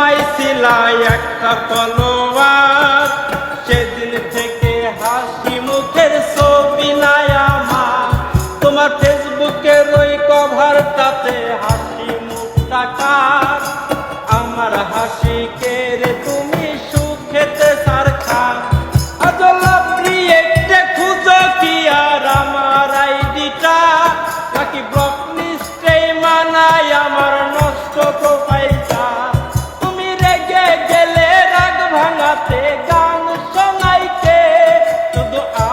তোমায় ছিলাই একটা তলোয়ার। সেদিন থেকে হাসি মুখের ছবি নাই আমার। তোমার ফেসবুকের ওই কভারটাতে হাসি মুখ টাকার আমার হাসি কেড়ে তুমি সুখেতে সার খা আজল আপনি আর আমার আইডিটা? todo a